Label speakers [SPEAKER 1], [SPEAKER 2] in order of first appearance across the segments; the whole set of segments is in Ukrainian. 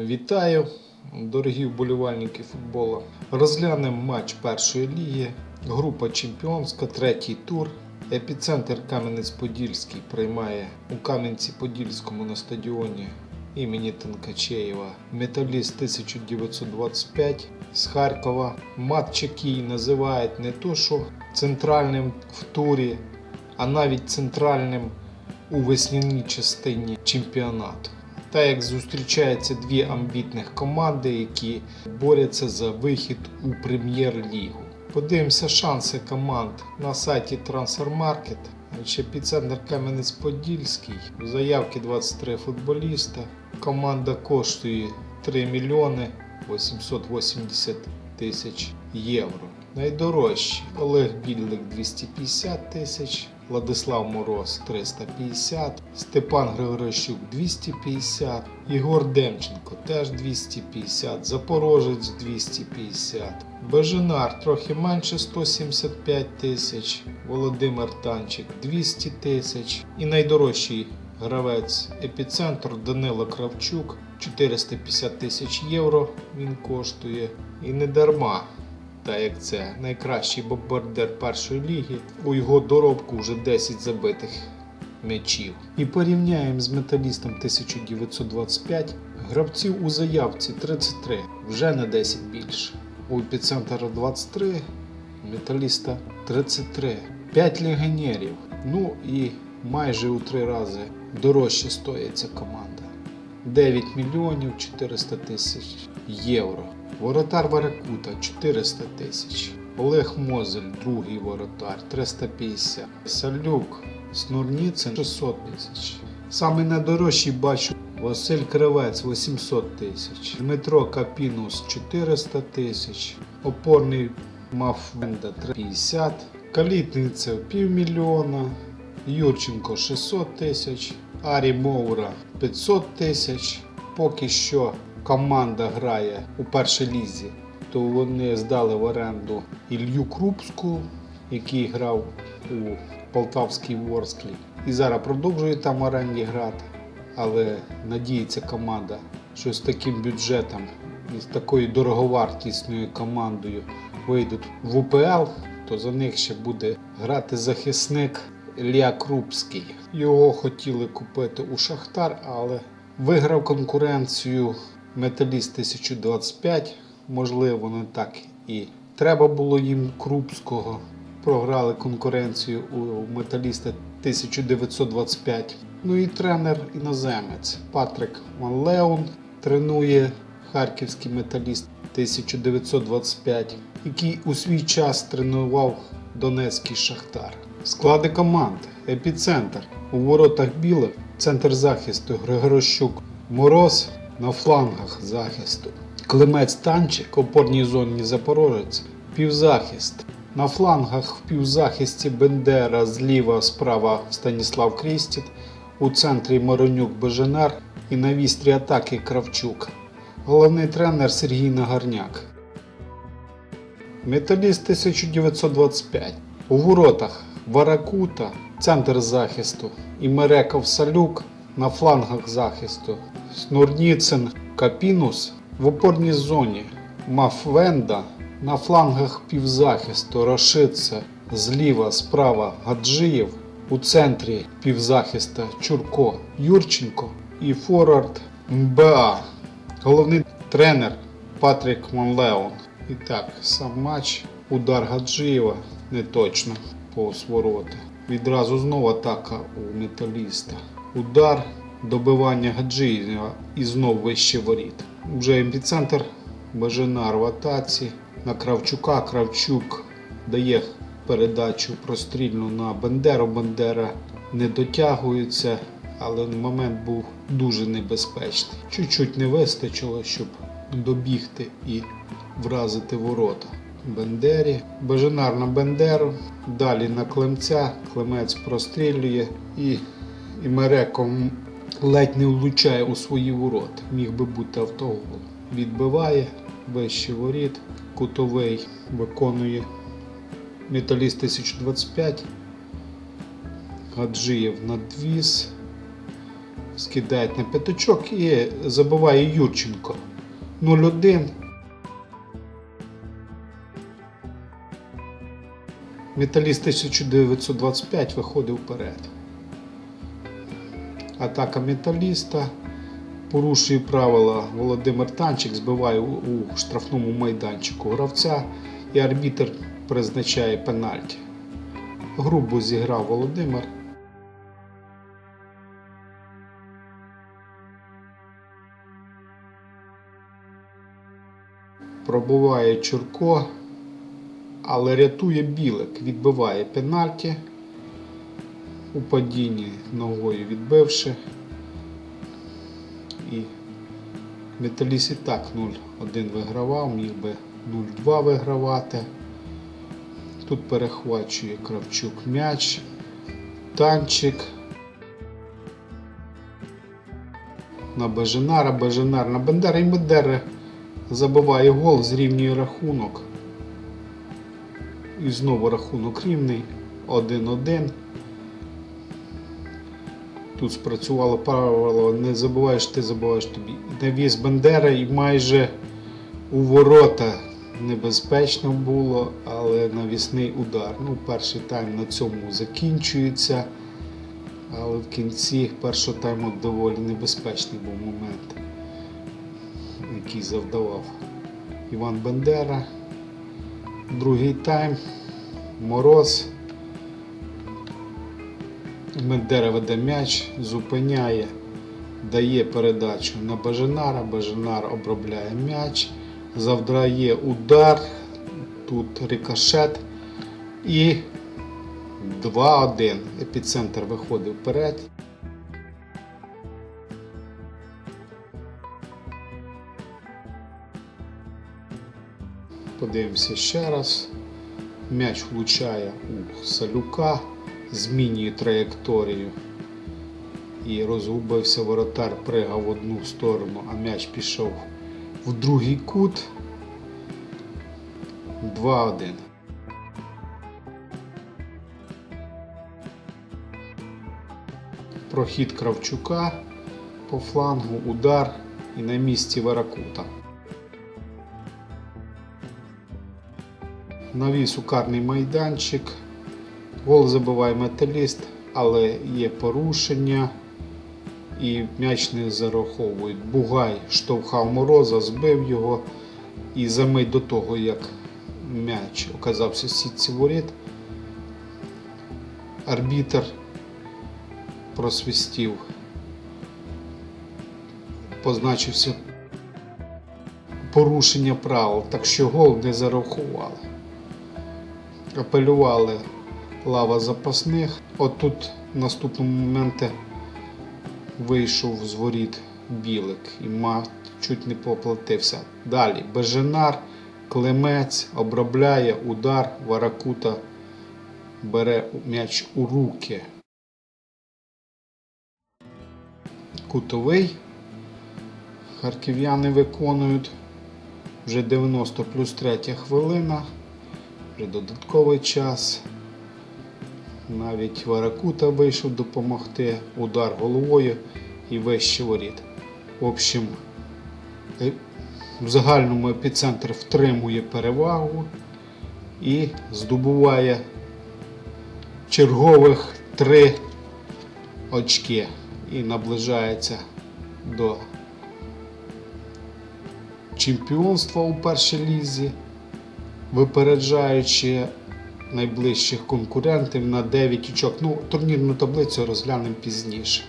[SPEAKER 1] Вітаю, дорогі вболівальники футболу. Розглянемо матч першої ліги. Група Чемпіонська, третій тур. Епіцентр Кам'янець-Подільський приймає у Кам'янці-Подільському на стадіоні імені Танкачеєва Металіст 1925 з Харкова. Матч, який називають не то, що центральним в турі, а навіть центральним у весняній частині чемпіонату. Та як зустрічаються дві амбітних команди, які борються за вихід у прем'єр-лігу. Подивимося шанси команд на сайті Transfermarkt. Ще епіцентр Кам'янець-Подільський. Заявки 23 футболіста. Команда коштує 3 мільйони 880 тисяч євро. Найдорожчі Олег Більник 250 тисяч, Владислав Мороз 350, Степан Григорищук 250, Ігор Демченко теж 250, Запорожець 250, Бежинар трохи менше 175 тисяч, Володимир Танчик 200 тисяч і найдорожчий гравець епіцентр Данило Кравчук 450 тисяч євро він коштує. І не дарма. Та як це найкращий бомбардир першої ліги, у його доробку вже 10 забитих м'ячів. І порівняємо з металістом 1925 гравців у заявці 33, вже на 10 більше. У епіцентра 23, металіста 33, 5 легіонерів. Ну і майже у 3 рази дорожче стоїть ця команда. 9 мільйонів 400 тисяч євро. Воротар Варакута 400 тисяч. Олег Мозель, другий воротар 350. Салюк Снурніцин 600 тисяч. Саме найдорожчий бачу Василь Кривець 800 тисяч. Дмитро Капінус 400 тисяч. Опорний Мафвенда 350. Калітниця півмільйона. Юрченко 600 тисяч. Арі Моура 500 тисяч. Поки що команда грає у першій лізі, то вони здали в оренду Ілью Крупську, який грав у Полтавській Ворсклі. І зараз продовжує там оренді грати. Але надіється команда, що з таким бюджетом і з такою дороговартісною командою вийдуть в УПЛ, то за них ще буде грати захисник Ілля Крупський. Його хотіли купити у Шахтар, але виграв конкуренцію Металіст 1025. Можливо, не так і треба було їм Крупського. Програли конкуренцію у металіста 1925. Ну і тренер іноземець Патрик Ван Леон тренує харківський металіст 1925, який у свій час тренував Донецький Шахтар. Склади команд: епіцентр у воротах білих, центр захисту Григорощук, Мороз на флангах захисту. Климець Танчик, опорній зоні Запорожець, півзахист. На флангах в півзахисті Бендера зліва, справа Станіслав Крістіт, у центрі Моронюк Беженар і на вістрі атаки Кравчук. Головний тренер Сергій Нагарняк. Металіст 1925. У воротах Варакута, центр захисту і Мереков Салюк на флангах захисту. Снурніцин Капінус в опорній зоні. Мафвенда на флангах півзахисту Рашице зліва, справа Гаджиєв. У центрі півзахиста Чурко Юрченко і форвард МБА. Головний тренер Патрік Монлеон. І так, сам матч. Удар Гаджиєва не точно повз ворота. Відразу знову атака у металіста. Удар, добивання Гаджиєва і знов вище воріт. Вже епіцентр Бажанар в. На Кравчука Кравчук дає передачу прострільну на Бендеру. Бендера не дотягується, але момент був дуже небезпечний. Чуть-чуть не вистачило, щоб добігти і вразити ворота. Бендері, Бажанар на Бендеру, далі на Клемця, Клемець прострілює і, і Мереком ледь не влучає у свої ворота. Міг би бути автогол. Відбиває вище воріт, кутовий виконує Металіст 1025. Гаджиєв надвіз. скидають на п'ятачок і забиває Юрченко 0-1. Металіст 1925 виходив вперед. Атака металіста. Порушує правила Володимир Танчик, збиває у, штрафному майданчику гравця і арбітр призначає пенальті. Грубо зіграв Володимир. Пробуває Чурко, але рятує Білик, відбиває пенальті. У падінні ногою відбивши. І Металіст і так 0-1 вигравав, міг би 0-2 вигравати. Тут перехвачує Кравчук м'яч, танчик. На Беженара, Беженар на Бендера і Бендера забиває гол, зрівнює рахунок. І знову рахунок рівний. 1-1. Тут спрацювало правило, не забуваєш, ти забуваєш тобі. Навіс Бендера і майже у ворота небезпечно було, але навісний удар. Ну, перший тайм на цьому закінчується. Але в кінці першого тайму доволі небезпечний був момент, який завдавав Іван Бендера. Другий тайм. Мороз. Бендера веде м'яч, зупиняє, дає передачу на Бажанара. Бажанар обробляє м'яч, завдає удар, тут рикошет і 2-1. Епіцентр виходить вперед. Подивимося ще раз. М'яч влучає у Салюка, змінює траєкторію. І розгубився воротар, пригав в одну сторону, а м'яч пішов в другий кут. 2-1. Прохід Кравчука по флангу, удар і на місці Варакута. Навіс у карний майданчик. Гол забиває металіст, але є порушення і м'яч не зараховують. Бугай штовхав мороза, збив його. І за мить до того, як м'яч оказався сітці воріт, арбітр просвистів, позначився порушення правил, так що гол не зарахували. Апелювали лава запасних. От тут в наступному моменті вийшов з воріт білик і мав чуть не поплатився. Далі Беженар, Клемець обробляє удар, Варакута бере м'яч у руки. Кутовий. Харків'яни виконують вже 90 плюс 3 хвилина. Додатковий час. Навіть Варакута вийшов допомогти. Удар головою і вище воріт. В общем, е, в загальному епіцентр втримує перевагу і здобуває чергових три очки і наближається до чемпіонства у першій лізі, випереджаючи найближчих конкурентів на 9 очок. Ну, турнірну таблицю розглянемо пізніше.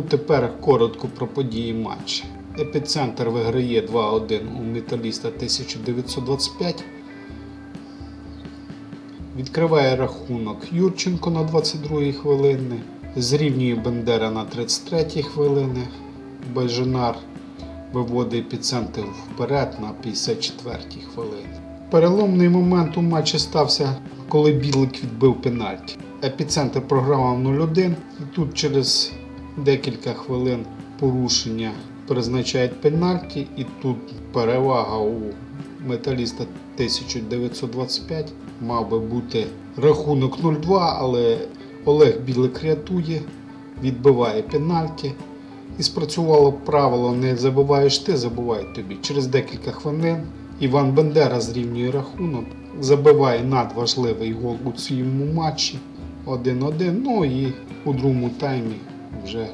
[SPEAKER 1] Ну, тепер коротко про події матчу. Епіцентр виграє 2-1 у металіста 1925. Відкриває рахунок Юрченко на 22 хвилини. Зрівнює Бендера на 33 хвилини. Бежинар виводить епіцентр вперед на 54-й хвилині. Переломний момент у матчі стався, коли Білик відбив пенальті. Епіцентр програвав 0-1, і тут через декілька хвилин порушення призначають пенальті, і тут перевага у металіста 1925 мав би бути рахунок 0-2, але Олег Білик рятує, відбиває пенальті. І спрацювало правило не забуваєш ти, забувай тобі. Через декілька хвилин Іван Бендера зрівнює рахунок, забиває надважливий гол у цьому матчі 1-1. Ну і у другому таймі вже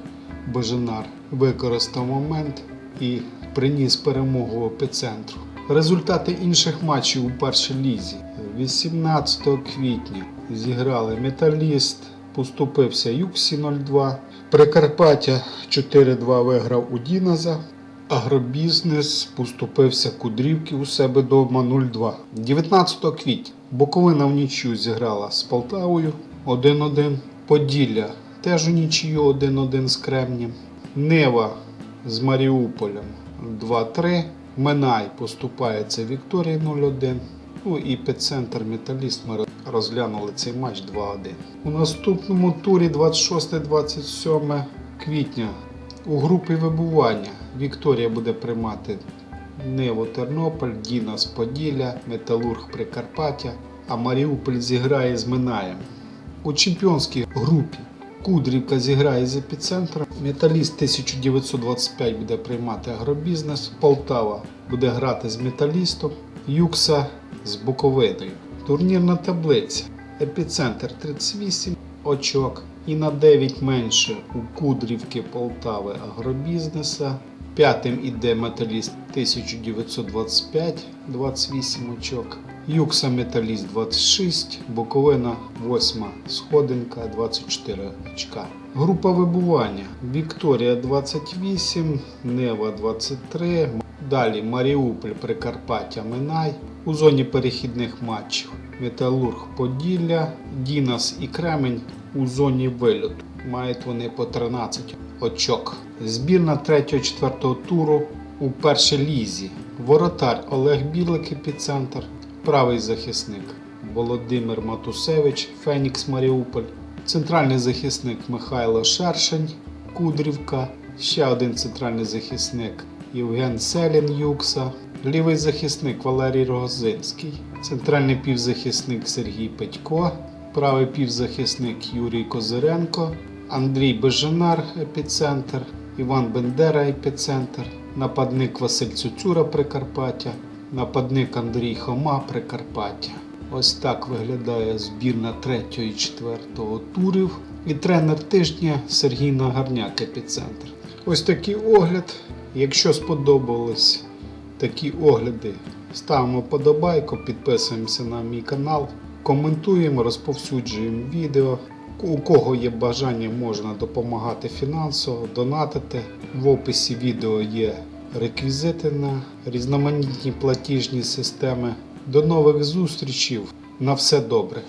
[SPEAKER 1] Бежинар використав момент і приніс перемогу епіцентру. Результати інших матчів у першій лізі. 18 квітня зіграли Металіст, поступився Юксі 0-2. Прикарпаття 4-2 виграв у Діназа. Агробізнес поступився Кудрівки у себе вдома 0-2. 19 квітня Буковина в нічю зіграла з Полтавою 1-1. Поділля теж у нічию 1-1 з Кремнем. Нева з Маріуполем 2-3. Минай поступається Вікторії 0-1. Ну і епіцентр Металіст ми розглянули цей матч 2-1. У наступному турі 26-27 квітня у групі вибування Вікторія буде приймати Неву Тернополь, Діна з Поділля, Металург Прикарпаття, а Маріуполь зіграє з Минаєм. У чемпіонській групі Кудрівка зіграє з епіцентром, Металіст 1925 буде приймати агробізнес, Полтава буде грати з металістом, Юкса з Буковиною. Турнірна таблиця. Епіцентр 38 очок і на 9 менше у Кудрівки Полтави агробізнеса. П'ятим іде металіст 1925, 28 очок. Юкса Металіст 26, Буковина 8, Сходинка 24 очка. Група вибування. Вікторія 28, Нева 23. Далі Маріуполь, Прикарпаття, Минай. У зоні перехідних матчів Металург Поділля, Дінас і Кремень у зоні вильоту. Мають вони по 13 очок. Збірна 3-4 туру у першій лізі. Воротар Олег Білик, епіцентр, правий захисник Володимир Матусевич, Фенікс Маріуполь, центральний захисник Михайло Шершень, Кудрівка, ще один центральний захисник Євген Селін Юкса, лівий захисник Валерій Рогозинський, центральний півзахисник Сергій Петько, правий півзахисник Юрій Козиренко, Андрій Бежанар, епіцентр, Іван Бендера, епіцентр, нападник Василь Цуцюра Прикарпаття, нападник Андрій Хома Прикарпаття. Ось так виглядає збірна 3 і 4 турів. І тренер тижня Сергій Нагарняк, епіцентр. Ось такий огляд. Якщо сподобались такі огляди, ставимо подобайку, підписуємося на мій канал, коментуємо, розповсюджуємо відео. У кого є бажання, можна допомагати фінансово, донатити. В описі відео є реквізити на різноманітні платіжні системи. До нових зустрічів. На все добре.